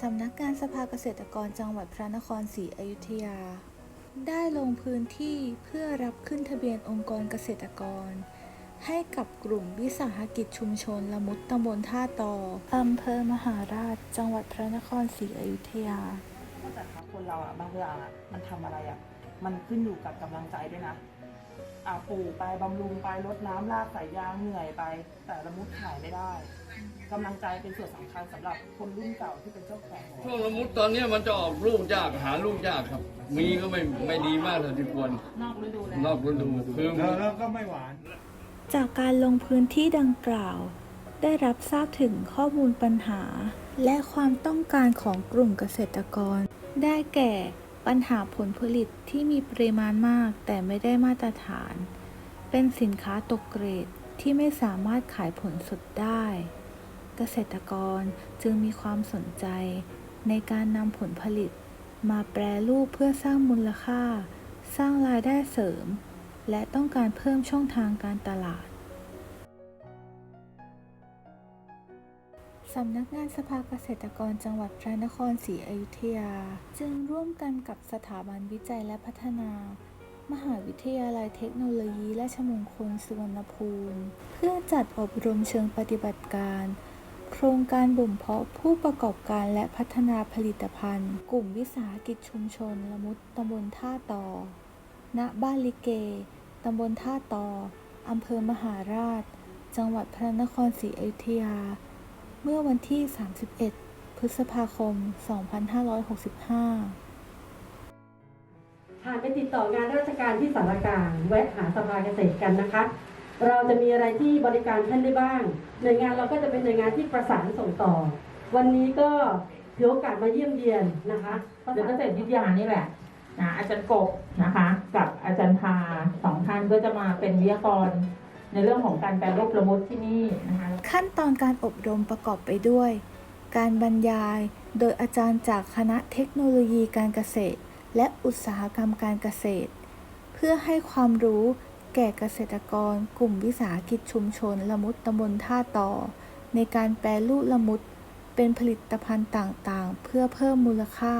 สำนักงานสภาเกษตรกรจังหวัดพระนครศรีอยุธยา ได้ลงพื้นที่เพื่อรับขึ้นทะเบียนองค์กรเกษตรกร ให้กับกลุ่มวิสาหกิจชุมชนละมุดตำบลท่าตออำเภอมหาราช จังหวัดพระนครศรีอยุธยานอกจากครับคนเราอะบางอย่างอะมันทำอะไรอะมันขึ้นอยู่กับกำลังใจด้วยนะ อะปลูกไปบำรุงไปรดน้ำรากสายยางเหนื่อยไป แต่ละมุดขายไม่ได้กำลังใจเป็นส่วนสำคัญสำหรับคนรุ่นเก่าที่เป็นเจ้าของช่วงละมุดตอนเนี้ยมันจะออกลูกยากหาลูกยากครับ มีก็ไม่ไม่ดีมากเท่าที่ควรนอกฤดูแล้ว นอกฤดูคือ แล้วแล้วก็ไม่หวาน จากการลงพื้นที่ดังกล่าว ได้รับทราบถึงข้อมูลปัญหา และความต้องการของกลุ่มเกษตรกร ได้แก่ ปัญหาผลผลิตที่มีปริมาณมากแต่ไม่ได้มาตรฐาน เป็นสินค้าตกเกรดที่ไม่สามารถขายผลสดได้ เกษตรกรจึงมีความสนใจในการนำผลผลิตมาแปรรูปเพื่อสร้างมูลค่า สร้างรายได้เสริม และต้องการเพิ่มช่องทางการตลาด สำนักงานสภาเกษตรกรจังหวัดพระนครศรีอยุธยา จึงร่วมกันกับสถาบันวิจัยและพัฒนา มหาวิทยาลัยเทคโนโลยีราชมงคลสุวรรณภูมิ เพื่อจัดอบรมเชิงปฏิบัติการ โครงการบ่มเพาะผู้ประกอบการและพัฒนาผลิตภัณฑ์ กลุ่มวิสาหกิจชุมชน ละมุดตำบลท่าตอณบ้านลิเกตำบลท่าตออำเภอมหาราช จังหวัดพระนครศรีอยุธยา เมื่อวันที่ 31 พฤษภาคม 2565ผ่านไปติดต่องานราชการที่สารกลางแวะหาสภาเกษตรกันนะคะ เราจะมีอะไรที่บริการท่านได้บ้าง หน่วยงานเราก็จะเป็นหน่วยงานที่ประสานส่งต่อ วันนี้ก็ถือโอกาสมาเยี่ยมเยียนนะคะเดี๋ยวเกษตรวิทยานี่แหละนะอาจารย์กบนะคะ กับอาจารย์พาสองท่านก็จะมาเป็นวิทยากร ในเรื่องของการแปรรูปละมุดที่นี่นะคะขั้นตอนการอบรมประกอบไปด้วย การบรรยาย โดยอาจารย์จากคณะเทคโนโลยีการเกษตร และอุตสาหกรรมการเกษตร เพื่อให้ความรู้แก่เกษตรกร กลุ่มวิสาหกิจชุมชน ละมุดตำบลท่าต่อ ในการแปรรูปละมุดเป็นผลิตภัณฑ์ต่างๆ เพื่อเพิ่มมูลค่า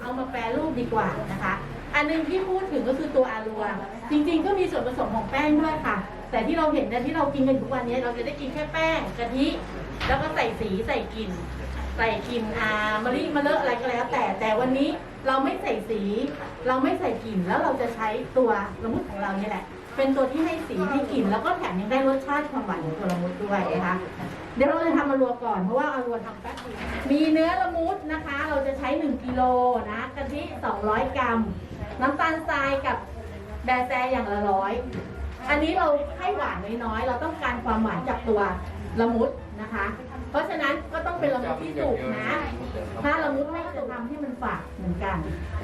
เอามาแปรรูปดีกว่านะคะ อันหนึงที่พูดถึงก็คือตัวอารัว จริง ๆ ก็มีส่วนผสมของแป้งด้วยค่ะ แต่ที่เราเห็นเนี่ยที่เรากินกันทุกวันนี้ เราจะได้กินแค่แป้งกะทิ แล้วก็ใส่สีใส่กลิ่นใส่กลิ่นอามะลิมะเลอะอะไรก็แล้ว แต่แต่วันนี้เราไม่ใส่สี เราไม่ใส่กลิ่นแล้วเราจะใช้ตัวละมุดของเราเนี่ยแหละ เป็นตัวที่ให้สีให้กลิ่นแล้วก็แถมยังได้รสชาติความหวานของตัวละมุดด้วยนะคะเดี๋ยวเราจะทำอารัวก่อนเพราะว่าอารัวทำแป๊บเดียวมีเนื้อละมุดนะคะ เราจะใช้ 1กิโลนะกะทิ200 กรัม น้ำตาลทรายกับแบแซอย่างละร้อย อันนี้เราให้หวานน้อยๆ เราต้องการความหวานจากตัวละมุดนะคะ เพราะฉะนั้นก็ต้องเป็นละมุดที่สุกนะ ถ้าละมุดไม่จะทำให้มันฝาดเหมือนกัน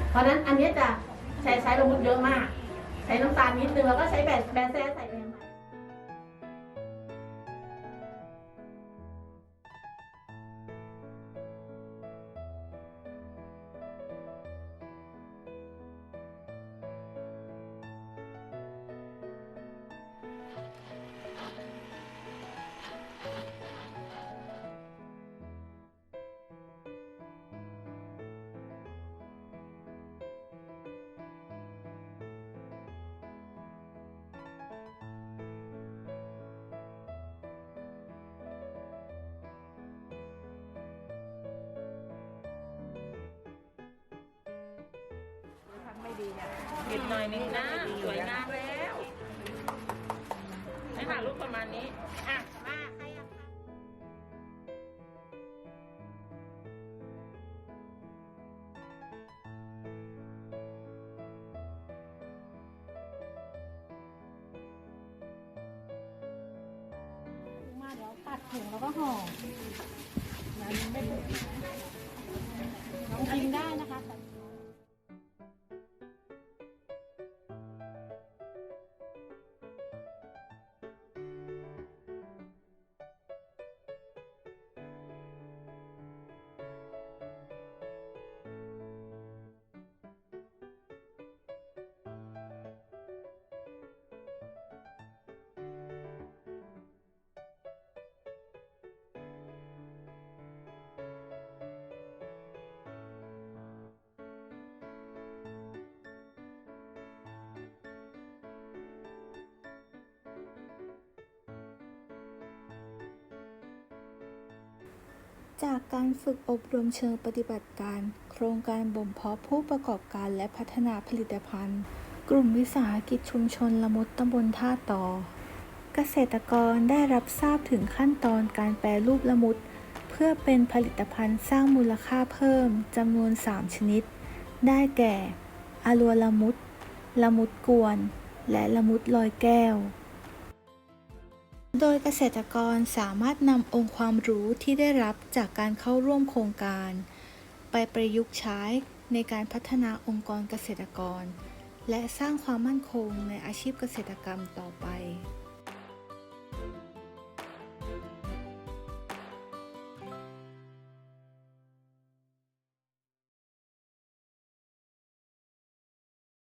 เพราะฉะนั้นอันนี้จะใช้ใช้ละมุดเยอะมาก ใช้น้ำตาลนิดนึงแล้วก็ใช้แบแบแซใส่ ก็บหน่อยนึงนะสวยงามแล้วให้ถ่ายรูปประมาณนี้ อะมาใครอะคะมาเดี๋ยวตัดถุงแล้วก็ห่อนะไม่บุกกินได้นะคะ จากการฝึกอบรมเชิงปฏิบัติการ โครงการบ่มเพาะผู้ประกอบการและพัฒนาผลิตภัณฑ์ กลุ่มวิสาหกิจชุมชนละมุดตำบลท่าต่อ เกษตรกรได้รับทราบถึงขั้นตอนการแปรรูปละมุด เพื่อเป็นผลิตภัณฑ์สร้างมูลค่าเพิ่มจำนวน 3 ชนิด ได้แก่ อลัวละมุด ละมุดกวน และละมุดลอยแก้ว โดยเกษตรกรสามารถนำองค์ความรู้ที่ได้รับจากการเข้าร่วมโครงการ ไปประยุกต์ใช้ในการพัฒนาองค์กรเกษตรกร และสร้างความมั่นคงในอาชีพเกษตรกรรมต่อไป